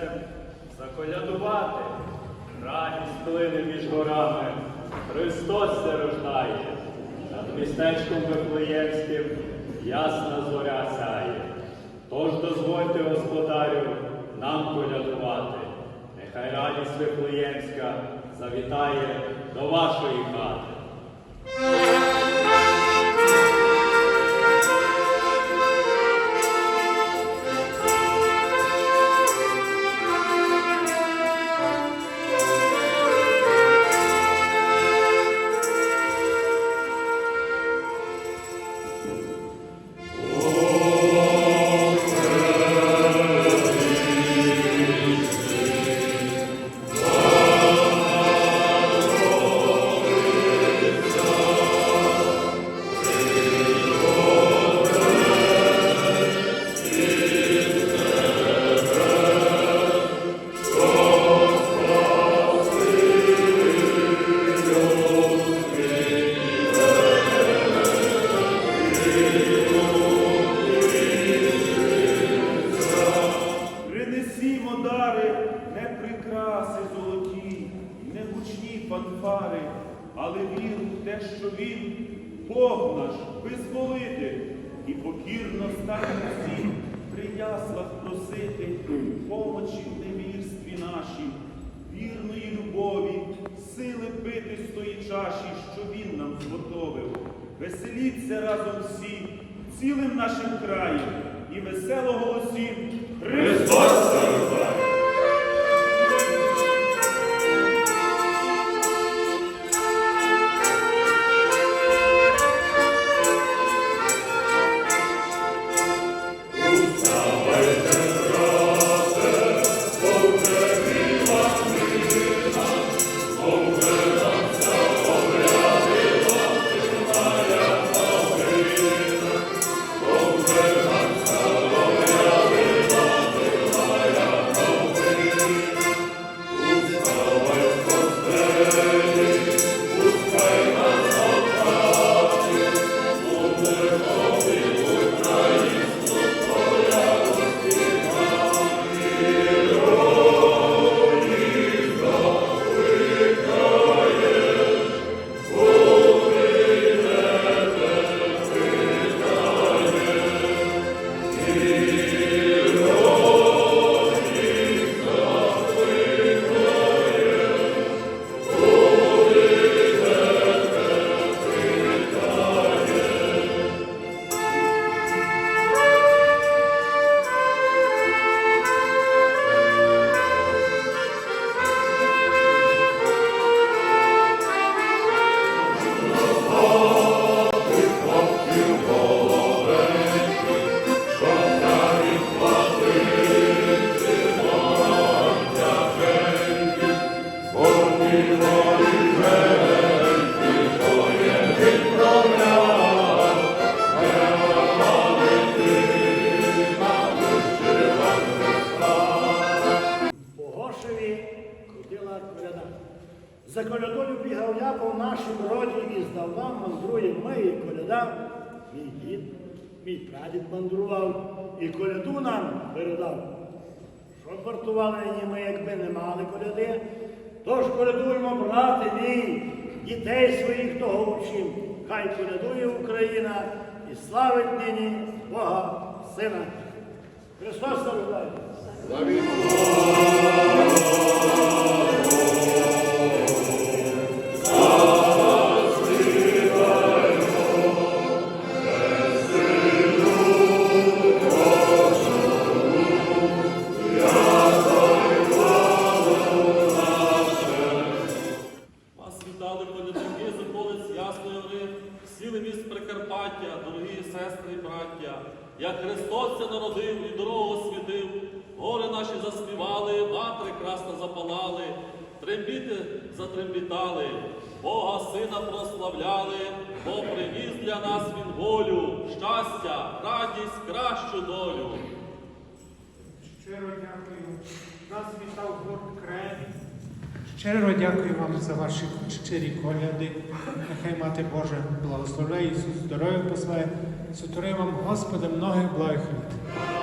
серцем заколядувати. Радість плине між горами, Христос се рождає, над містечком Вифлеємським ясна зоря сяє. Тож дозвольте, господарю, нам колядувати. Нехай радість Вифлеємська завітає до вашої хати. Принесімо дари, не прикраси золоті, не гучні фанфари, але віру в те, що він, Бог наш, визволитель, і покірно стане всі при яслах просити помочі в невірстві нашій, вірної любові, сили пити з тої чаші, що він нам зготовив. Веселіться разом всі, цілим нашим краєм, і весело голосім Христос! Коляда. За колядою бігав я по нашім роді і здавна мандрує ми і коляда. Мій дід, мій прадід мандрував і коляду нам передав. Що вартували ми, якби не мали коляди? Тож колядуємо, брати мій, дітей своїх того учим. Хай колядує Україна і славить нині Бога Сина. Христос народає! Як Христос це народив і дорогу освітив, гори наші заспівали, ватри красно запалали, трембіти затрембітали, Бога Сина прославляли, бо привіз для нас Він волю, щастя, радість, кращу долю. Щиро дякую. Нас вітав гурт Кремінь. Щиро дякую вам за ваші щирі коляди. Нехай мати Божа благословляє Ісус здоров'я послає, Сотори вам, Господи, многих благих літ.